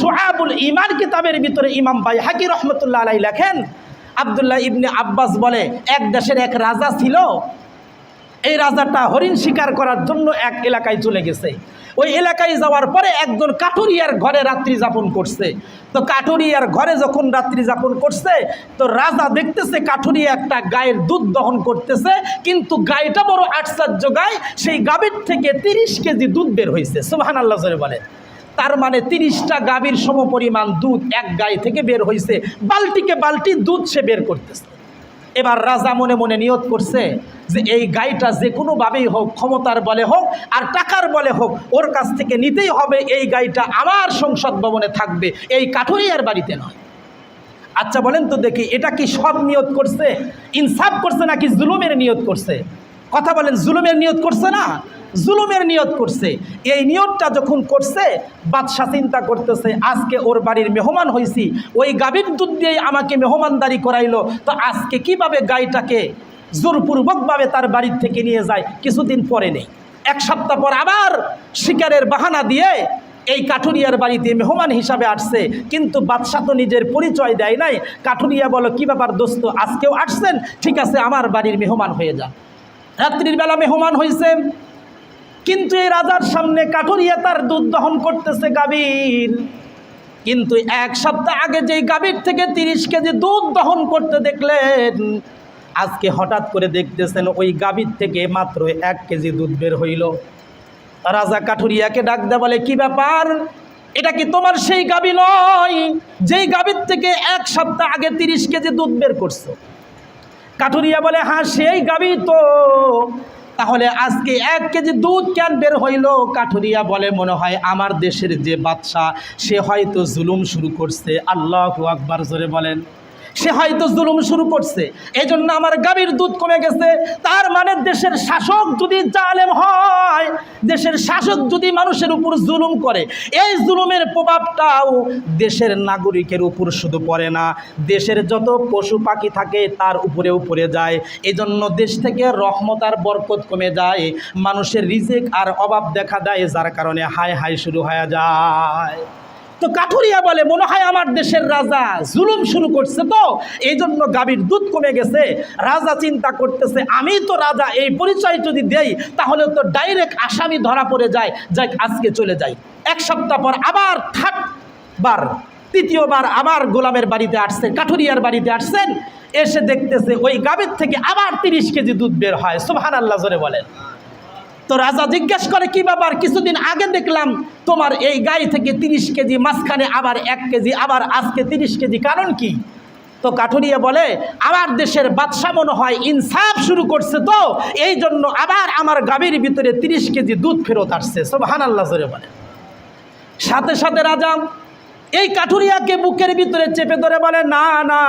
সোহাবুল ইমান কিতাবের ভিতরে ইমাম ভাই হাকি রহমতুল্লাহ আলাই লেখেন, আবদুল্লাহ ইবনে আব্বাস বলে, এক দেশের এক রাজা ছিল। এই রাজাটা হরিণ শিকার করার জন্য এক এলাকায় চলে গেছে। ওই এলাকায় যাওয়ার পরে একজন কাঠুরিয়ার ঘরে রাত্রি যাপন করছে। তো কাঠুরিয়ার ঘরে যখন রাত্রি যাপন করছে, তো রাজা দেখতেছে কাঠুরিয়া একটা গায়ের দুধ দহন করতেছে, কিন্তু গাইটা বড় আশ্চর্য গায়, সেই গাভীর থেকে তিরিশ কেজি দুধ বের হয়েছে। সুবাহান আল্লাহ বলে তার মানে তিরিশটা গাভীর সমপরিমাণ দুধ এক গায়ে থেকে বের হয়েছে বালতিকে বালতি দুধ সে বের করতেছে। এবার রাজা মনে মনে নিয়ত করছে যে এই গাইটা যে কোনোভাবেই হোক, ক্ষমতার বলে হোক আর টাকার বলে হোক, ওর কাছ থেকে নিতেই হবে এই গাইটা আমার সংসদ ভবনে থাকবে, এই কাঠুরিয়ার বাড়িতে নয়। আচ্ছা বলেন তো দেখি, এটা কি সব নিয়ত করছে? ইনসাফ করছে নাকি জুলুমের নিয়ত করছে? কথা বলেন, জুলুমের নিয়ত করছে না? জুলুমের নিয়ত করছে। এই নিয়তটা যখন করছে বাদশা চিন্তা করতেছে, আজকে ওর বাড়ির মেহমান হয়েছি ওই গাভীর দুধ দিয়েই আমাকে মেহমানদারি করাইলো, তো আজকে কীভাবে গাইটাকে জোরপূর্বকভাবে তার বাড়ির থেকে নিয়ে যায়, কিছুদিন পরে নেই। এক সপ্তাহ পর আবার শিকারের বাহানা দিয়ে এই কাঠুরিয়ার বাড়িতে মেহমান হিসাবে আসছে, কিন্তু বাদশাহ তো নিজের পরিচয় দেয় নাই। কাঠুরিয়া বলো, কী ব্যাপার দোস্ত, আজকেও আসছেন? ঠিক আছে, আমার বাড়ির মেহমান হয়ে যান রাত্রির বেলা মেহমান হয়েছে কিন্তু এই রাজার সামনে কাঠুরিয়া তার দুধ দহন করতেছে গাভীর। কিন্তু এক সপ্তাহ আগে যেই গাভীর থেকে তিরিশ কেজি দুধ দহন করতে দেখলেন, আজকে হঠাৎ করে দেখতেছেন ওই গাভীর থেকে মাত্র এক কেজি দুধ বের হইল। রাজা কাঠুরিয়াকে ডাক দে বলে, কি ব্যাপার? এটা কি তোমার সেই গাবি নয়, যেই গাভীর থেকে এক সপ্তাহ আগে তিরিশ কেজি দুধ বের করছ? কাঠুরিয়া বলে হ্যাঁ সেই গাবি তো। তাহলে আজকে এক কেজি দুধ কেন বের হইল? কাঠুরিয়া বলে, মনে হয় আমার দেশের যে বাদশাহ, সে হয়তো জুলুম শুরু করছে। আল্লাহ আকবার, জোরে বলেন। সে হয়তো জুলুম শুরু করছে। এই জন্য আমার গাভীর দুধ কমে গেছে। তার মানে দেশের শাসক যদি জালেম হয়, দেশের শাসক যদি মানুষের উপর জুলুম করে, এই জুলুমের প্রভাবটাও দেশের নাগরিকের উপর শুধু পড়ে না। দেশের যত পশু পাখি থাকে, তার উপরেও পড়ে যায়। এই জন্য দেশ থেকে রহমত আর বরকত কমে যায়। মানুষের রিজেক আর অভাব দেখা দেয়, যার কারণে হাই হাই শুরু হয়ে যায়। তো কাঠুরিয়া বলে, মনে হয় আমার দেশের রাজা জুলুম শুরু করছে তো? এই জন্য গাভীর দুধ কমে গেছে, রাজা চিন্তা করতেছে, আমি তো রাজা, এই পরিচয় যদি দেই, তাহলে তো ডাইরেক্ট আসামি ধরা পড়ে যায়। যাই আজকে চলে যাই। এক সপ্তাহ পর আবার থার্ড বার তৃতীয়বার আবার গোলামের বাড়িতে আসছেন, কাঠুরিয়ার বাড়িতে আসছেন, এসে দেখতেছে ওই গাভীর থেকে আবার তিরিশ কেজি দুধ বের হয়। সুবহান আল্লাহ জোরে বলেন। তো রাজা জিজ্ঞেস করে, কি ব্যাপার? কিছুদিন আগে দেখলাম তোমার এই গাই থেকে তিরিশ কেজি, মাঝখানে আবার এক কেজি, আবার আজকে তিরিশ কেজি। কারণ কি? তো কাঠুরিয়া বলে, আমার দেশের বাদশা মনে হয় ইনসাফ শুরু করছে তো, এই জন্য আবার আমার গাভীর ভিতরে তিরিশ কেজি দুধ ফেরত আসছে। সব হানাল্লা জোরে বলে। সাথে সাথে রাজা এই কাঠুরিয়াকে বুকের ভিতরে চেপে ধরে বলে, না না,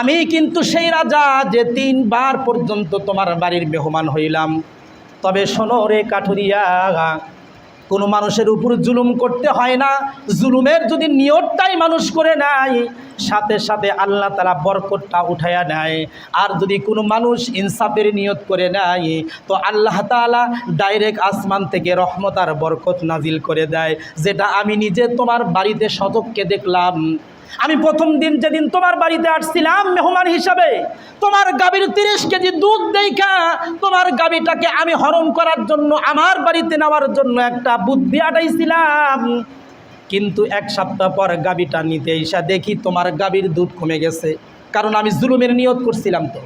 আমি কিন্তু সেই রাজা যে তিনবার পর্যন্ত তোমার বাড়ির মেহমান হইলাম। তবে শোনো রে কাঠুরিয়া, কোনো মানুষের উপর জুলুম করতে হয় না। জুলুমের যদি নিয়তটাই মানুষ করে নেয়, সাথে সাথে আল্লাহ তালা বরকতটা উঠাইয়া নেয়। আর যদি কোনো মানুষ ইনসাফের নিয়ত করে নেয়, তো আল্লাহ তালা ডাইরেক্ট আসমান থেকে রহমত আর বরকত নাজিল করে দেয়। যেটা আমি নিজে তোমার বাড়িতে শতককে দেখলাম। আমি প্রথম দিন যেদিন তোমার বাড়িতে আসছিলাম মেহমান হিসাবে, তোমার গাবির তিরিশ কেজি দুধ দেখা তোমার গাবিটাকে আমি হরণ করার জন্য, আমার বাড়িতে নেওয়ার জন্য একটা বুদ্ধি আটাইছিলাম। কিন্তু এক সপ্তাহ পর গাভীটা নিতে এসা দেখি তোমার গাভীর দুধ কমে গেছে, কারণ আমি জুলুমের নিয়ত করছিলাম তো।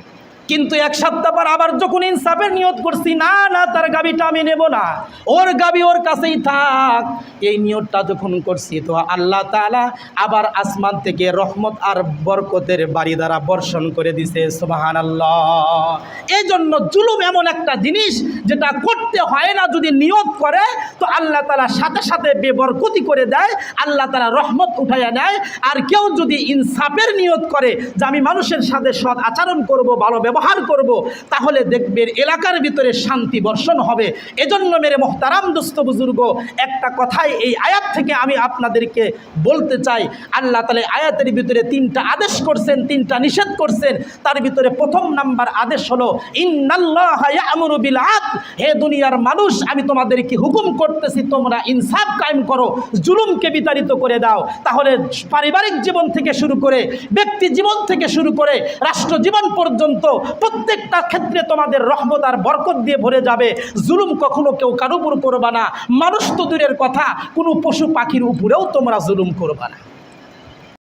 কিন্তু এক সপ্তাহ পর আবার যখন ইনসাফের নিয়ত করছি, না না, তার গাবিটা আমি নেব না। ওর গাবি ওর কাছেই থাক। এই নিয়তটা যখন করছি, তো আল্লাহ তাআলা আবার আসমান থেকে রহমত আর বরকতের বাড়ি দ্বারা বর্ষণ করে দিছে সুবাহান আল্লাহ এই জন্য জুলুম এমন একটা জিনিস যেটা করতে হয় না, যদি নিয়ত করে, তো আল্লাহ তালা সাথে সাথে বেবরকতি করে দেয়, আল্লাহ তালা রহমত উঠাইয়া নেয়। আর কেউ যদি ইনসাফের নিয়ত করে, যে আমি মানুষের সাথে সৎ আচরণ করব, ভালো ব্যবহার করব, তাহলে দেখবেন এলাকার ভিতরে শান্তি বর্ষণ হবে। এজন্য মেরে মোহতারাম দুস্থ বুজুর্গ, একটা কথাই এই আয়াত থেকে আমি আপনাদেরকে বলতে চাই। আল্লাহ তালে আয়াতের ভিতরে তিনটা আদেশ করছেন, তিনটা নিষেধ করছেন। তার ভিতরে প্রথম নাম্বার আদেশ হলো, ইন্নাল্লাহ ইয়ামুরু বিল আদল হে দুনিয়ার মানুষ, আমি তোমাদেরকে হুকুম করতেছি, তোমরা ইনসাফ কায়েম করো, জুলুমকে বিতাড়িত করে দাও। তাহলে পারিবারিক জীবন থেকে শুরু করে, ব্যক্তি জীবন থেকে শুরু করে, রাষ্ট্র জীবন পর্যন্ত প্রত্যেকটা ক্ষেত্রে তোমাদের রহমত আর বরকত দিয়ে ভরে যাবে। জুলুম কখনো কেউ কারও উপর করবা না। মানুষ তো দূরের কথা, কোনো পশু পাখির উপরেও তোমরা জুলুম করবা না।